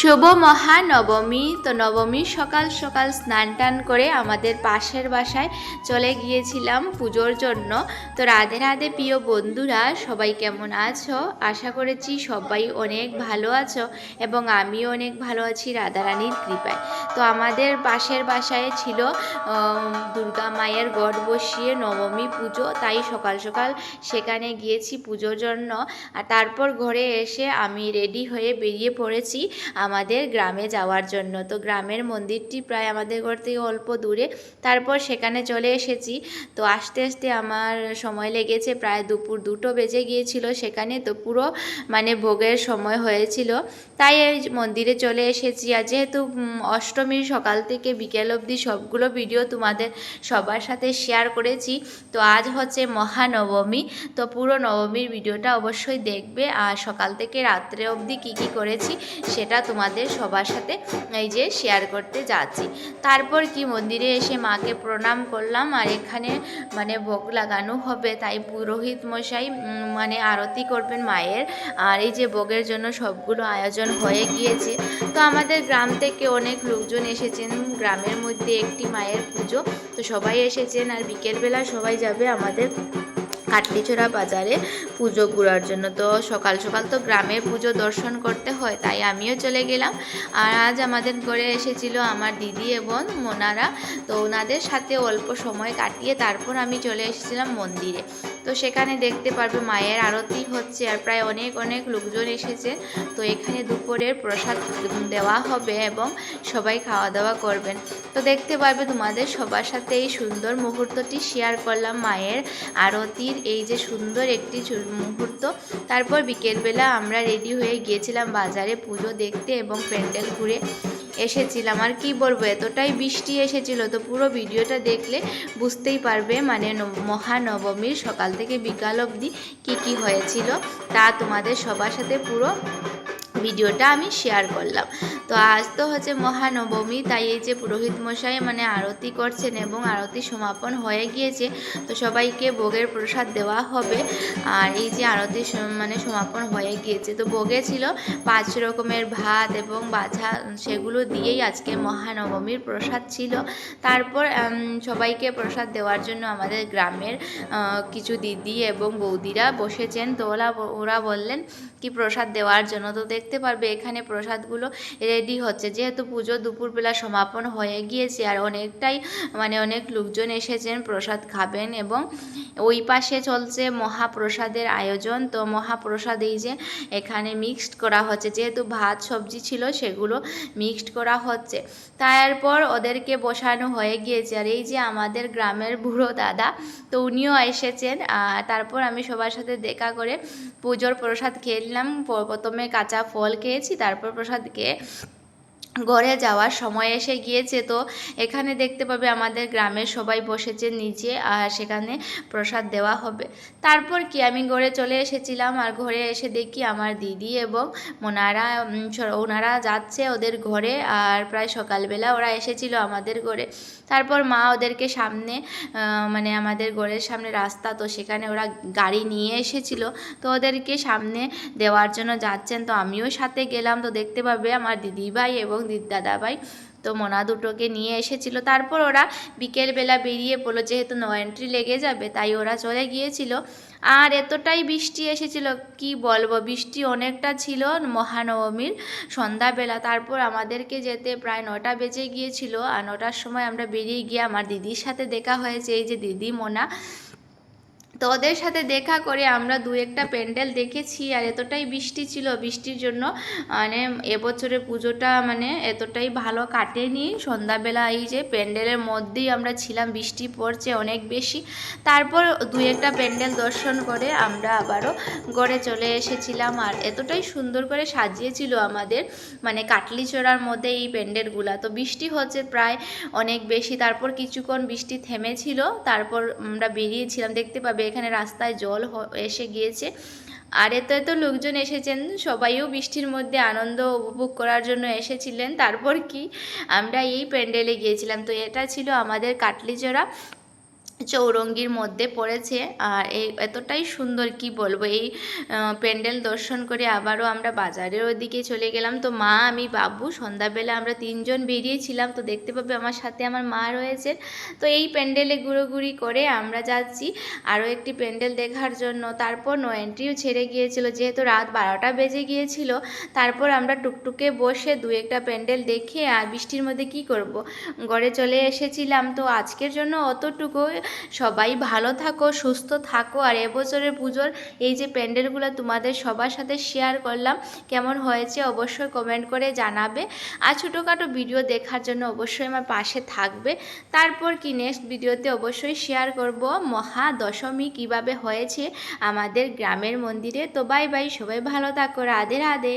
শুভ মহানবমী। তো নবমী সকাল সকাল স্নান টান করে আমাদের পাশের বাসায় চলে গিয়েছিলাম পুজোর জন্য। তো রাধে রাধে প্রিয় বন্ধুরা, সবাই কেমন আছো? আশা করেছি সবাই অনেক ভালো আছো এবং আমিও অনেক ভালো আছি রাধারানীর কৃপায়। তো আমাদের পাশের বাসায় ছিল দুর্গা মায়ের গড় বসিয়ে নবমী পুজো। তাই সকাল সকাল সেখানে গিয়েছি পুজোর জন্য। আর তারপর ঘরে এসে আমি রেডি হয়ে বেরিয়ে পড়েছি। আমাদের গ্রামে যাওয়ার জন্য। তো গ্রামের মন্দিরটি প্রায় আমাদের ঘর থেকে অল্প দূরে। তারপর সেখানে চলে এসেছি। তো আস্তে আস্তে আমার সময় লেগেছে। প্রায় দুপুর দুটো বেজে গিয়েছিল সেখানে। তো পুরো মানে ভোগের সময় হয়েছিল। তাই এই মন্দিরে চলে এসেছি। আর যেহেতু অষ্টমীর সকাল থেকে বিকেল অবধি সবগুলো ভিডিও তোমাদের সবার সাথে শেয়ার করেছি। তো আজ হচ্ছে মহানবমী। তো পুরো নবমীর ভিডিওটা অবশ্যই দেখবে। আর সকাল থেকে রাত্রে অবধি কী কী করেছি, সেটা তোমাদের সবার সাথে এই যে শেয়ার করতে যাচ্ছি। তারপর কি মন্দিরে এসে মাকে প্রণাম করলাম আর এখানে মানে ভোগ লাগানো হবে, তাই পুরোহিত মশাই মানে আরতি করবেন মায়ের। আর এই যে ভোগের জন্য সবগুলো আয়োজন হয়ে গিয়েছে। তো আমাদের গ্রাম থেকে অনেক লোকজন এসেছেন। গ্রামের মধ্যে একটি মায়ের পুজো, তো সবাই এসেছেন আর বিকেলবেলা সবাই যাবে আমাদের কাটলিছড়া বাজারে পুজো ঘোরার জন্য। তো সকাল সকাল তো গ্রামের পুজো দর্শন করতে হয়, তাই আমিও চলে গেলাম। আর আজ আমাদের ঘরে এসেছিল আমার দিদি এবং মোনারা। তো ওনাদের সাথে অল্প সময় কাটিয়ে তারপর আমি চলে এসেছিলাম মন্দিরে। তো সেখানে দেখতে পারবে মায়ের আরতি হচ্ছে আর প্রায় অনেক অনেক লোকজন এসেছে। তো এখানে দুপুরের প্রসাদ দেওয়া হবে এবং সবাই খাওয়া দাওয়া করবেন। তো দেখতে পারবে তোমাদের সবার সাথে এই সুন্দর মুহূর্তটি শেয়ার করলাম মায়ের আরতির এই যে সুন্দর একটি মুহূর্ত। তারপর বিকেলবেলা আমরা রেডি হয়ে গিয়েছিলাম বাজারে পুজো দেখতে এবং প্যান্ডেল ঘুরে। এসেছিলাম। আর কি বলব, এতটাই বৃষ্টি এসেছিল তো পুরো ভিডিওটা দেখলে বুঝতেই পারবে মানে মহানবমীর সকাল থেকে বিকাল অবধি কী কী হয়েছিল তা তোমাদের সবার সাথে পুরো ভিডিওটা আমি শেয়ার করলাম। তো আজ তো হচ্ছে মহানবমী, তাই এই যে পুরোহিত মশাই মানে আরতি করছেন এবং আরতি সমাপন হয়ে গিয়েছে, তো সবাইকে ভোগের প্রসাদ দেওয়া হবে। আর এই যে আরতি মানে সমাপন হয়ে গিয়েছে, তো ভোগে ছিল পাঁচ রকমের ভাত এবং বাছা সেগুলো দিয়েই আজকে মহানবমীর প্রসাদ ছিল। তারপর সবাইকে প্রসাদ দেওয়ার জন্য আমাদের গ্রামের কিছু দিদি এবং বৌদিরা বসেছেন, তো ওরা ওরা বললেন কি প্রসাদ দেওয়ার জন্য তো দেখতে পারবে, এখানে প্রসাদগুলো রেডি হচ্ছে। যেহেতু পুজো দুপুরবেলা সমাপন হয়ে গিয়েছে আর অনেকটাই মানে অনেক লোকজন এসেছেন প্রসাদ খাবেন এবং ওই পাশে চলছে মহাপ্রসাদের আয়োজন। তো মহাপ্রসাদ এই যে এখানে মিক্সড করা হচ্ছে। যেহেতু ভাত, সবজি ছিল সেগুলো মিক্সড করা হচ্ছে। তারপর ওদেরকে বসানো হয়ে গিয়েছে। আর এই যে আমাদের গ্রামের বুড়ো দাদা, তো উনিও এসেছেন। তারপর আমি সবার সাথে দেখা করে পুজোর প্রসাদ খেয়ে নিলাম। প্রথমে কাঁচা ফল খেয়েছি তারপর প্রসাদকে ঘরে যাওয়ার সময় এসে গিয়েছে তো এখানে দেখতে পাবে আমাদের গ্রামের সবাই বসেছে নিচে আর সেখানে প্রসাদ দেওয়া হবে। তারপর কি আমি ঘরে চলে এসেছিলাম আর ঘরে এসে দেখি আমার দিদি এবং স- ওনারা যাচ্ছে ওদের ঘরে আর প্রায় সকালবেলা ওরা এসেছিল আমাদের ঘরে। তারপর মা ওদেরকে সামনে মানে আমাদের ঘরের সামনে রাস্তা তো সেখানে ওরা গাড়ি নিয়ে এসেছিল তো ওদেরকে সামনে দেওয়ার জন্য যাচ্ছেন তো আমিও সাথে গেলাম তো দেখতে পাবে আমার দিদিভাই এবং দিদি দাদাভাই। তো মোনা দুটোকে নিয়ে এসেছিল। তারপর ওরা বিকেলবেলা বেরিয়ে পড়ল। যেহেতু নো এন্ট্রি লেগে যাবে, তাই ওরা চলে গিয়েছিল। আর এতটাই বৃষ্টি এসেছিল, কি বলব? বৃষ্টি অনেকটা ছিল মহানবমীর সন্ধ্যাবেলা। তারপর আমাদেরকে যেতে প্রায় নটা বেজে গিয়েছিল। আর নটার সময় আমরা বেরিয়ে গিয়ে আমার দিদির সাথে দেখা হয়েছে। এই যে দিদি, মোনা তো ওদের সাথে দেখা করে আমরা দু একটা প্যান্ডেল দেখেছি আর এতটাই বৃষ্টি ছিল বৃষ্টির জন্য মানে এবছরে পুজোটা মানে এতটাই ভালো কাটেনি। সন্ধ্যাবেলা এই যে প্যান্ডেলের মধ্যেই আমরা ছিলাম, বৃষ্টি পড়ছে অনেক বেশি। তারপর দু একটা প্যান্ডেল দর্শন করে আমরা আবারও গড়ে চলে এসেছিলাম আর এতটাই সুন্দর করে সাজিয়েছিল আমাদের মানে কাটলি চড়ার মধ্যে এই প্যান্ডেলগুলা। তো বৃষ্টি হচ্ছে প্রায় অনেক বেশি, তারপর কিছুক্ষণ বৃষ্টি থেমেছিল, তারপর আমরা বেরিয়েছিলাম, দেখতে পাবে এখানে রাস্তায় জল এসে গিয়েছে। আর এত এত লোকজন এসেছেন, সবাইও বৃষ্টির মধ্যে আনন্দ উপভোগ করার জন্য এসেছিলেন। তারপর কি? আমরা এই প্যান্ডেলে গিয়েছিলাম। তো এটা ছিল আমাদের কাটলিচড়া। চৌরঙ্গির মধ্যে পড়েছে আর এই এতটাই সুন্দর কি বলব? এই প্যান্ডেল দর্শন করে আবারও আমরা বাজারের ওদিকে চলে গেলাম। তো মা, আমি, বাবু সন্ধ্যাবেলা আমরা তিনজন বেরিয়েছিলাম। তো দেখতে পাবে আমার সাথে আমার মা রয়েছে। তো এই প্যান্ডেলে ঘুরোঘুরি করে আমরা যাচ্ছি। আরও একটি প্যান্ডেল দেখার জন্য। তারপর নো এন্ট্রিও ছেড়ে গিয়েছিল। যেহেতু রাত বারোটা বেজে গিয়েছিল, তারপর আমরা টুকটুকে বসে দু একটা প্যান্ডেল দেখে, আর বৃষ্টির মধ্যে কি করব? ঘরে চলে এসেছিলাম। তো আজকের জন্য অতটুকু সবাই ভালো থাকো, সুস্থ থাকো। আর এবছরের পুজোর এই যে প্যান্ডেলগুলো তোমাদের সবার সাথে শেয়ার করলাম, কেমন হয়েছে অবশ্যই কমেন্ট করে জানাবে। আর ছোটোখাটো ভিডিও দেখার জন্য অবশ্যই আমার পাশে থাকবে। তারপর কি নেক্সট ভিডিওতে অবশ্যই শেয়ার করব। মহা দশমী কীভাবে হয়েছে আমাদের গ্রামের মন্দিরে। তো বাই বাই সবাই ভালো থাকো, রাধে রাধে।